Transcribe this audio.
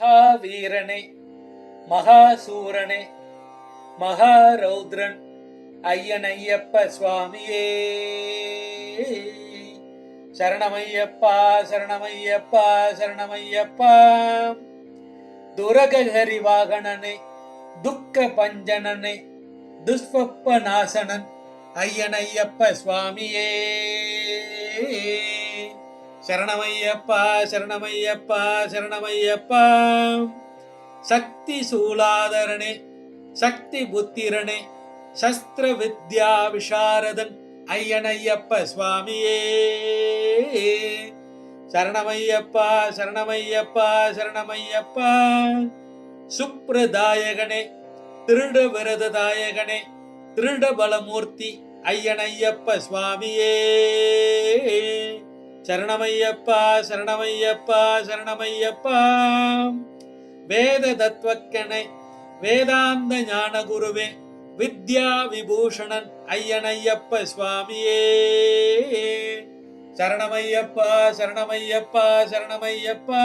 மகாவீரனே மகாசூரனே மகாரௌத்ரன் ஐயனையப்ப சுவாமியே. சரணமையப்பா சரணமையப்பா சரணமையப்பா. துரகஹரி வாகனனே துக்க பஞ்சனனே துஷ்பப்ப நாசனன் ஐயனையப்ப சுவாமியே. சரணமையப்பா சரணமையப்பா சரணமையப்பா. சக்தி சூலாதரனே சக்தி புத்திரனே சஸ்திர வித்யா விஷாரதன் ஐயனையப்ப சுவாமியே. சரணமையப்பா சரணமையப்பா சரணமையப்பா. சுப்ரதாயகனே திருட விரததாயகனே திருட பலமூர்த்தி ஐயனையப்ப சுவாமியே. சரணமையப்பா சரணமையப்பா சரணமையப்பா. வேத தத்துவக்கணை வேதாந்த ஞான குருவே வித்யா விபூஷணன் ஐயனையப்ப சுவாமியே. சரணமையப்பா சரணமையப்பா சரணமையப்பா.